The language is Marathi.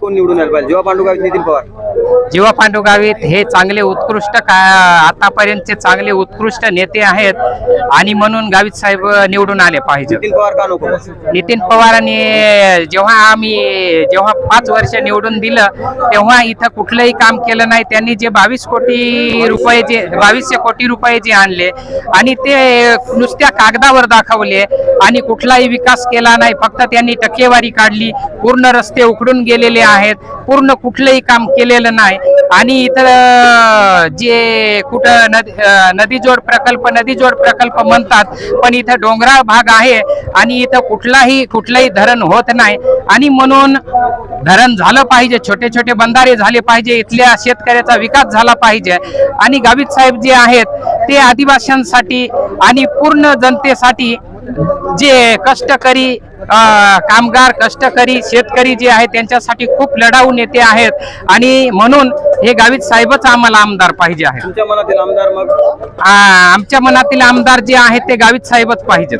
कोण निवडून यायला पाहिजे? जेव्हा पांडू गावित नितीन पवार. जीवा पांडू गावित हे चांगले उत्कृष्ट का आतापर्यंतचे चांगले उत्कृष्ट नेते आहेत आणि म्हणून गावित साहेब निवडून आले पाहिजे. नितीन पवार का नको? नितीन पवारांनी जेव्हा आम्ही जेव्हा पाच वर्ष निवडून दिलं तेव्हा इथं कुठलंही काम केलं नाही. त्यांनी जे बावीस कोटी रुपये जे बावीसशे कोटी रुपये जे आणले आणि ते नुसत्या कागदावर दाखवले. आणि कुठलाही विकास केला नाही. फक्त त्यांनी टक्केवारी काढली. पूर्ण रस्ते उखडून गेलेले आहेत. पूर्ण कुठलंही काम केलेलं नाही. आणि इतर जे कुठं नदी नदीजोड प्रकल्प नदीजोड प्रकल्प म्हणतात पण इथं डोंगराळ भाग आहे आणि इथं कुठलाही कुठलंही धरण होत नाही. आणि म्हणून धरण झालं पाहिजे. छोटे छोटे बंधारे झाले पाहिजे. इथल्या शेतकऱ्याचा विकास झाला पाहिजे. आणि गावित साहेब जे आहेत ते आदिवासींसाठी आणि पूर्ण जनतेसाठी जे कष्टकरी कामगार कष्टकरी शेतकरी जे आहेत त्यांच्यासाठी खूप लढाऊ नेते आहेत. आणि म्हणून हे गावित साहेबच आम्हाला आमदार पाहिजे आहेत. तुमच्या मनातील आमदार मग? आमच्या मनातील आमदार जे आहेत ते गावित साहेबच पाहिजेत.